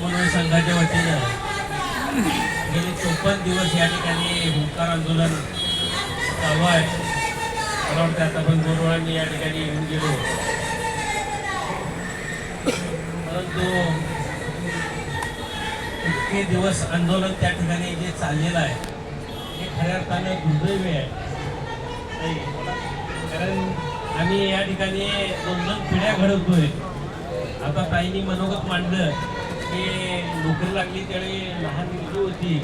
समन्वय संघाच्या वतीनं गेले चोपन्न दिवस या ठिकाणी हुंकार आंदोलन चालू आहे मला वाटतं आता पण दोन वेळा मी या ठिकाणी येऊन गेलो. परंतु इतके दिवस आंदोलन त्या ठिकाणी जे चाललेलं आहे हे खऱ्या अर्थानं दुर्दैवी आहे. कारण आम्ही या ठिकाणी दोन दोन पिढ्या घडवतोय. आता ताईंनी मनोगत मांडलं. ते नोकरी लागली त्यावेळी लहान मुलगी होती.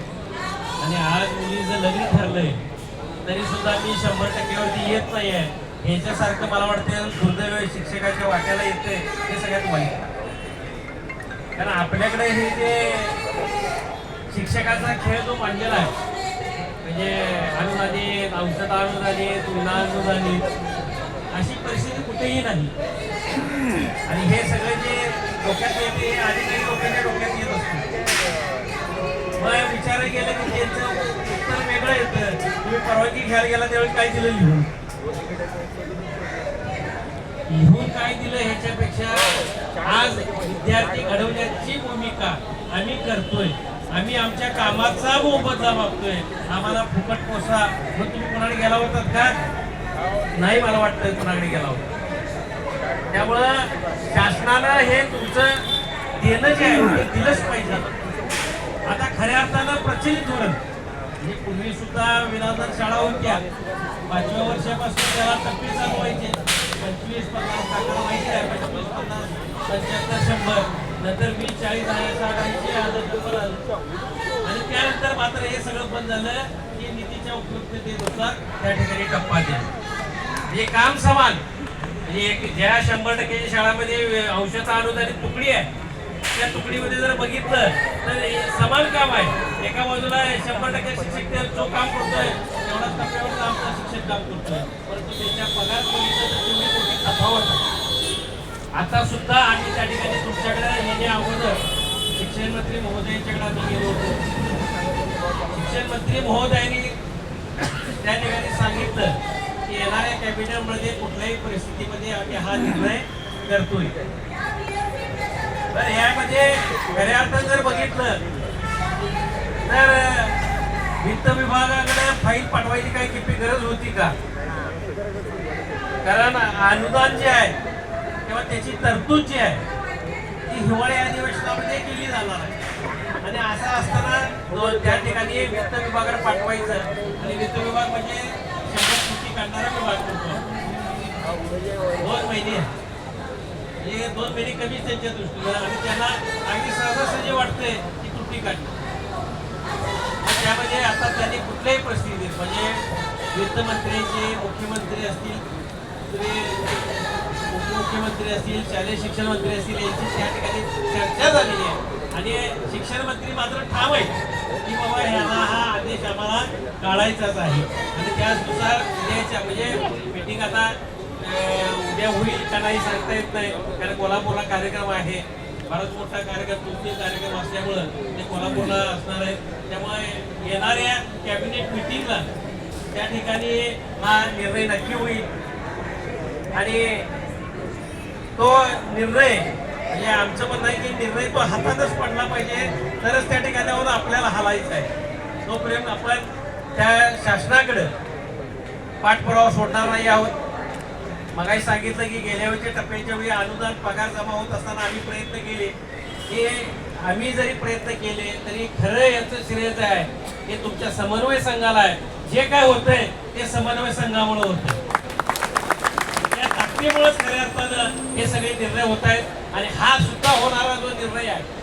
आणि आज मुलीचं लग्न ठरलंय. तरी सुद्धा मी शंभर टक्क्यावरती येत नाही आहे ह्याच्यासारखं मला वाटतं दुर्दैव शिक्षकाच्या वाट्याला येतंय हे सगळ्यात वाईट. कारण आपल्याकडे हे जे शिक्षकाचा खेळ जो मांडलेला आहे म्हणजे अनुदानित औषध अनुदानित विना अनुदानित अशी परिस्थिती कुठेही नाही. आणि हे सगळे जे डोक्यात येते आणि काही लोकांच्या डोक्यात येत असते. मग विचार केलं की त्यांचं उत्तर वेगळं येतं. तुम्ही परवानगी घ्यायला गेला त्यावेळी काय दिलं लिहून? लिहून काय दिलं ह्याच्यापेक्षा? आज विद्यार्थी घडवण्याची भूमिका आम्ही करतोय. आम्ही आमच्या कामाचा मोबदला मागतोय. आम्हाला फुकट पोसा. मग तुम्ही कोणाकडे गेला होतात का? नाही मला वाटतं कोणाकडे गेला होता. त्यामुळं शासनानं हे तुमचं देणं जे आहे ते दिलंच पाहिजे. आता खऱ्या अर्थानं प्रचलित धोरण. म्हणजे पूर्वी सुद्धा विनादार शाळा होत्या. पाचव्या वर्षापासून त्याला टप्पे चालू व्हायचे पंचवीस पन्नास टाका माहिती आहे. पंचवीस पन्नास पंच्याहत्तर शंभर. नंतर वीस चाळीस आहे साठ ऐंशी हजार आणि त्यानंतर मात्र हे सगळं बंद झालं की निधीच्या उपयुक्ततेनुसार त्या ठिकाणी टप्पा द्या हे काम समान. म्हणजे एक ज्या शंभर टक्क्याच्या शाळामध्ये औषध अनुदानित तुकडी आहे त्या तुकडीमध्ये जर बघितलं तर समान काम आहे. एका बाजूला शंभर टक्के शिक्षक जो काम करतोय तेवढा टप्प्यावर आमचा शिक्षक काम करतोय. परंतु त्याच्या पगार बघितलं तर तेवढी मोठी तफावत आहे. आता सुद्धा आम्ही त्या ठिकाणी तुमच्याकडे हे जे अगोदर शिक्षण मंत्री महोदयांच्याकडे आम्ही गेलो होतो. शिक्षण मंत्री महोदयांनी कॅबिनेटमध्ये कुठल्याही परिस्थितीमध्ये आम्ही हा निर्णय करतोय. तर यामध्ये खऱ्या अर्थानं जर बघितलं तर वित्त विभागाकडे फाईल पाठवायची काही किती गरज होती का? कारण अनुदान जे आहे किंवा त्याची तरतूद जी आहे ती हिवाळी अधिवेशनामध्ये केली जाणार आहे. आणि असं असताना त्या ठिकाणी वित्त विभागाला पाठवायचं आणि वित्त विभाग म्हणजे शंभर कोटी काढणारा विभाग होतो दोन महिने हे दोन महिने कमीच त्यांच्या दृष्टीनं आणि त्यांना अगदी सहजासहजी वाटतंय की त्रुटी काढली त्यामध्ये आता त्यांनी कुठल्याही परिस्थितीत म्हणजे वित्तमंत्र्यांचे मुख्यमंत्री असतील तुम्ही उपमुख्यमंत्री असतील शालेय शिक्षण मंत्री असतील यांची त्या ठिकाणी चर्चा झालेली आहे आणि शिक्षण मंत्री मात्र ठाम आहेत की बाबा ह्याला हा आदेश आम्हाला काढायचाच आहे आणि त्यानुसार म्हणजे मीटिंग आता उद्या होईल का नाही सांगता येत नाही. कारण कोल्हापूरला कार्यक्रम आहे. फारच मोठा कार्यक्रम तुमचे कार्यक्रम असल्यामुळं ते कोल्हापूरला असणार आहे. त्यामुळे येणाऱ्या कॅबिनेट मिटिंगला त्या ठिकाणी हा निर्णय नक्की होईल. आणि तो निर्णय म्हणजे आमचं म्हणणं आहे की निर्णय तो हातातच पडला पाहिजे. तरच त्या ठिकाणावर आपल्याला हलायचं आहे. तोपर्यंत आपण त्या शासनाकडं पाठपुरावा सोडणार नाही आहोत मगाही सांगितलं की गेल्या वेळच्या टप्प्याच्या वेळी अनुदान पगार जमा होत असताना आम्ही प्रयत्न केले. की आम्ही जरी प्रयत्न केले तरी खरं याचं श्रेय जे आहे हे तुमच्या समन्वय संघाला आहे. जे काय होतंय ते समन्वय संघामुळे होतंय. त्या ताकदीमुळेच खऱ्या अर्थानं हे सगळे निर्णय होत आहेत आणि हा सुद्धा होणारा जो निर्णय आहे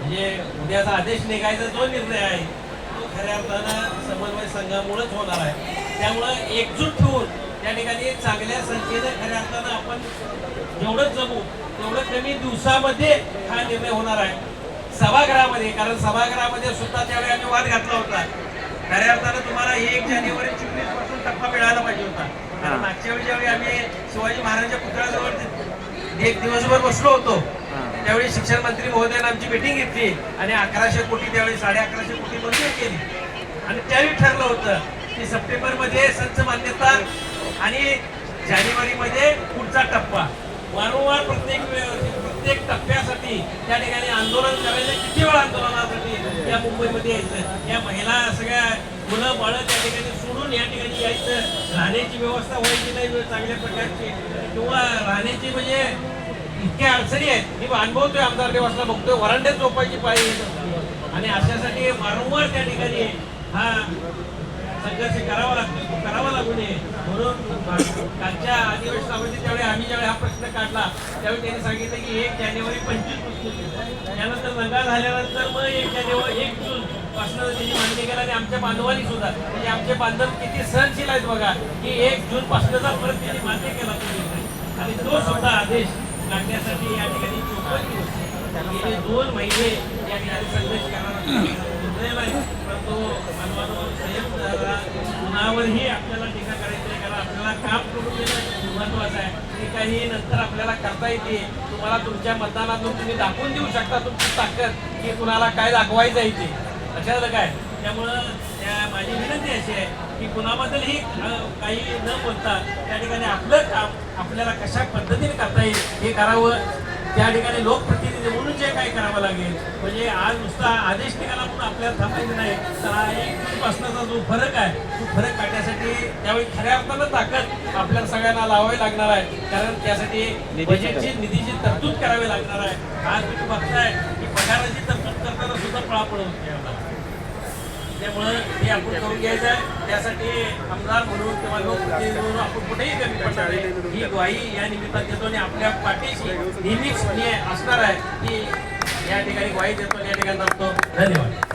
म्हणजे उद्याचा आदेश निघायचा जो निर्णय आहे तो खऱ्या अर्थानं समन्वय संघामुळेच होणार आहे. त्यामुळं एकजूट ठेवून त्या ठिकाणी चांगल्या संख्येनं खऱ्या अर्थानं आपण जेवढं जमू तेवढं कमी दिवसामध्ये हा निर्णय होणार आहे. सभागृहामध्ये कारण सभागृहामध्ये सुद्धा त्यावेळी आम्ही वाद घातला होता. खऱ्या अर्थानं तुम्हाला एक जानेवारी चोवीसपासून टप्पा मिळाला पाहिजे होता. कारण मागच्या वेळी ज्यावेळी आम्ही शिवाजी महाराजांच्या पुतळ्याजवळ एक दिवसभर बसलो होतो त्यावेळी शिक्षण मंत्री महोदयानं आमची मिटिंग घेतली आणि अकराशे कोटी त्यावेळी साडे अकराशे कोटी मंजूर केली. आणि त्यावेळी ठरलं होतं की सप्टेंबरमध्ये संच मान्यता आणि जानेवारी मध्ये पुढचा टप्पा. वारंवार प्रत्येक प्रत्येक टप्प्यासाठी त्या ठिकाणी आंदोलन करायचं. किती वेळ आंदोलनासाठी या मुंबईमध्ये यायचं? या महिला सगळ्या मुलं बाळं त्या ठिकाणी सोडून या ठिकाणी यायचं. राहण्याची व्यवस्था व्हायची नाही चांगल्या प्रकारची. किंवा राहण्याची म्हणजे इतक्या अडचणी आहेत. मी अनुभवतोय आमदार देवासला बघतोय. वरांड्यात झोपायची पाळी आणि अशासाठी वारंवार त्या ठिकाणी हा संघर्ष करावा लागतो. तो करावा लागू नये. म्हणून कालच्या अधिवेशनामध्ये त्यावेळी आम्ही ज्यावेळी हा प्रश्न काढला त्यावेळी त्यांनी सांगितलं की एक जानेवारी पंचवीस पुस्तक त्यानंतर दंगा झाल्यानंतर मग एक जानेवारी एक जून पासून त्याची मागणी केला आणि आमच्या बांधवांनी सुद्धा म्हणजे आमचे बांधव किती सहनशील आहेत बघा की एक जून पासूनचा परत त्यांनी मान्य केला तुम्ही आणि तो सुद्धा आदेश काढण्यासाठी या ठिकाणी चोपन्न दिवस गेले दोन महिने या ठिकाणी संघर्ष करणार परंतु मानवानं संयम धरावा. आपल्याला टीका करायची आपल्याला काम करून घेणं महत्वाचं आहे. टीका काही नंतर आपल्याला करता येते. तुम्हाला तुमच्या मतदानातून तुम्ही दाखवून देऊ शकता तुमची ताकद की कुणाला काय दाखवायचं आहे ते. लक्षात काय? त्यामुळं त्या माझी विनंती अशी आहे की कुणाबद्दलही काही न बोलता त्या ठिकाणी आपलं काम आपल्याला कशा पद्धतीने करता येईल हे करावं. त्या ठिकाणी लोकप्रतिनिधी म्हणून जे काय करावं लागेल म्हणजे आज नुसता आदेश निघाला म्हणून आपल्याला थांबायचं नाही. तर हा एक पासनाचा जो फरक आहे तो फरक काढण्यासाठी त्यावेळी खऱ्या अर्थानं ताकद आपल्याला सगळ्यांना लावावी लागणार आहे. कारण त्यासाठी बजेटची निधीची तरतूद करावी लागणार आहे. आज तुम्ही बघताय की पगाराची तरतूद करताना सुद्धा पळापळ होते आम्हाला त्यामुळं हे आपण करून घ्यायचं आहे. त्यासाठी आमदार म्हणून किंवा लोकप्रतिनिधी म्हणून आपण कुठेही कमी पडणार नाही. ही ग्वाही या निमित्तात देतो आणि आपल्या पाठीशी नेहमीच असणार आहे की या ठिकाणी ग्वाही देतो या ठिकाणी थांबतो. धन्यवाद.